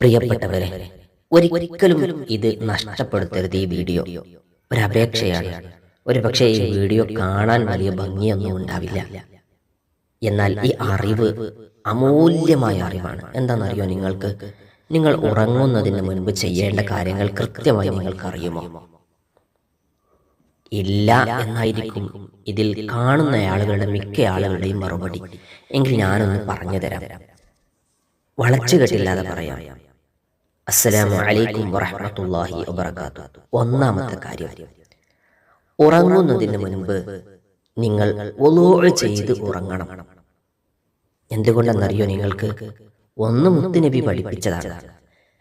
പ്രിയപ്പെട്ടവരെ ഒരിക്കലും ഇത് നഷ്ടപ്പെടുത്തരുത് ഈ വീഡിയോ. ഒരു ഒരു പക്ഷേ ഈ വീഡിയോ കാണാൻ വലിയ ഭംഗിയൊന്നും ഉണ്ടാവില്ല. എന്നാൽ ഈ അറിവ് അമൂല്യമായ അറിവാണ്. എന്താണെന്നറിയോ നിങ്ങൾക്ക്? നിങ്ങൾ ഉറങ്ങുന്നതിന് മുൻപ് ചെയ്യേണ്ട കാര്യങ്ങൾ കൃത്യമായി നിങ്ങൾക്ക് അറിയുമോ ഇല്ല എന്നായിരിക്കും ഇതിൽ കാണുന്ന ആളുകളുടെ മിക്ക ആളുകളുടെയും മറുപടി. എങ്കിൽ ഞാനൊന്ന് പറഞ്ഞു തരാം. വളച്ചുകെട്ടില്ലാതെ പറയാം. അസ്സലാമു അലൈക്കും വറഹ്മത്തുള്ളാഹി വബറകാതുഹു. ഒന്നാമത്തെ കാര്യം. ഉറങ്ങുന്നതിന് മുൻപ് നിങ്ങൾ ഒലൂഅ് ചെയ്ത് ഉറങ്ങണം. എന്തുകൊണ്ടെന്നറിയോ നിങ്ങൾക്ക്? ഒന്ന് മുത്തുനബി പഠിപ്പിച്ചതാണ്.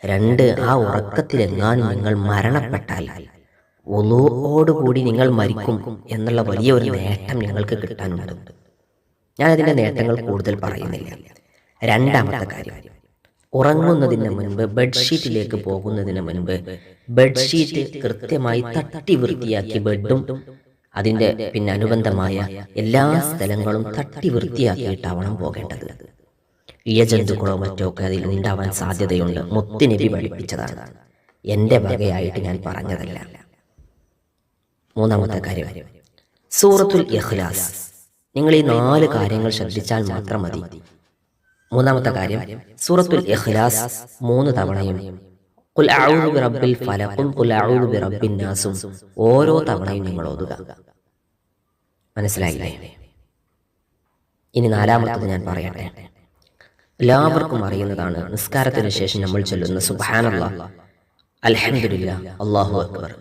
രണ്ട് ആ ഉറക്കത്തിലെങ്ങാനും നിങ്ങൾ മരണപ്പെട്ടാൽ ഒലൂഓടുകൂടി നിങ്ങൾ മരിക്കും എന്നുള്ള വലിയ ഒരു നേട്ടം നിങ്ങൾക്ക് കിട്ടാനുണ്ട്. ഞാൻ അതിന്റെ നേട്ടങ്ങൾ കൂടുതൽ പറയുന്നില്ല. രണ്ടാമത്തെ കാര്യം. ഉറങ്ങുന്നതിന് മുൻപ് ബെഡ്ഷീറ്റിലേക്ക് പോകുന്നതിന് മുൻപ് ബെഡ്ഷീറ്റ് കൃത്യമായി തട്ടി വൃത്തിയാക്കി ബെഡും അതിന്റെ പിന്നെ അനുബന്ധമായ എല്ലാ സ്ഥലങ്ങളും തട്ടി വൃത്തിയാക്കിയിട്ടാവണം പോകേണ്ടത്. ഇഴജന്തുക്കളോ മറ്റോ ഒക്കെ അതിൽ ഉണ്ടാവാൻ സാധ്യതയുണ്ട്. മുത്തുനബി പഠിപ്പിച്ചതാണ്. എന്റെ വകയായിട്ട് ഞാൻ പറഞ്ഞതല്ല. മൂന്നാമത്തെ കാര്യം. സൂറത്തുൽ ഇഖ്ലാസ്. നിങ്ങൾ ഈ നാല് കാര്യങ്ങൾ ശ്രദ്ധിച്ചാൽ മാത്രം മതി. മൂന്നാമത്തെ കാര്യം സൂറത്തുൽ ഇഖ്ലാസ് മൂന്ന് തവണയും ഖുൽ അഊദു ബിറബ്ബിൽ അഊദു ബിറബ്ബിൻ നാസും ഓരോ തവണയും നിങ്ങൾ ഓതുക. മനസ്സിലായില്ലേ? ഇനി നാലാമത്തത് ഞാൻ പറയട്ടെ. എല്ലാവർക്കും അറിയുന്നതാണ് നിസ്കാരത്തിന് ശേഷം നമ്മൾ ചൊല്ലുന്ന സുബാനുള്ള അൽഹംദുലില്ലാ അള്ളാഹു അക്ബർ.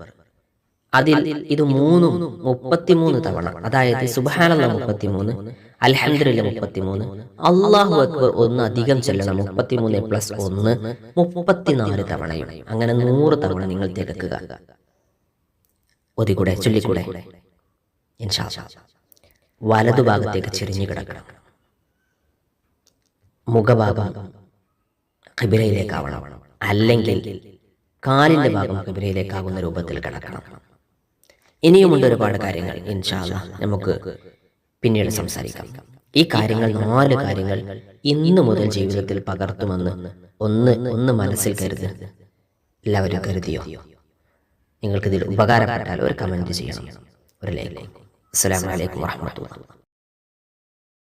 അതിൽ ഇത് മൂന്നും മുപ്പത്തിമൂന്ന് തവണ. അതായത് സുബാനുള്ള മുപ്പത്തിമൂന്ന് അൽഹംദുലില്ല മുപ്പത്തിമൂന്ന്. അള്ളാഹു അക്ബർ ഒന്ന് അധികം ചെല്ലണം. മുപ്പത്തിമൂന്ന് പ്ലസ് ഒന്ന് മുപ്പത്തിനാല് തവണയും. അങ്ങനെ നൂറ് തവണ നിങ്ങൾ തിരക്കുക ഒതികൂടെ ചൊല്ലിക്കൂടെ? വലതുഭാഗത്തേക്ക് ചെരിഞ്ഞു കിടക്കണം. മുഖഭാഗം കിബിലയിലേക്കാവണം അല്ലെങ്കിൽ കാലിന്റെ ഭാഗം കിബിലയിലേക്കാകുന്ന രൂപത്തിൽ കിടക്കണം. ഇനിയുമുണ്ട് ഒരുപാട് കാര്യങ്ങൾ. ഇൻഷാല്ല നമുക്ക് പിന്നീട് സംസാരിക്കാം. ഈ കാര്യങ്ങൾ നാല് കാര്യങ്ങൾ ഇന്നു മുതൽ ജീവിതത്തിൽ പകർത്തുമെന്ന് ഒന്ന് ഒന്ന് മനസ്സിൽ കരുത്. എല്ലാവരും കരുതിയോ? നിങ്ങൾക്കിതിൽ ഉപകാരപ്പെട്ടാൽ ഒരു കമന്റ് ചെയ്യണം. ഒരു ലൈക്ക് അസ്സാം വലൈക്കും വറഹ്മത്തുള്ളാഹി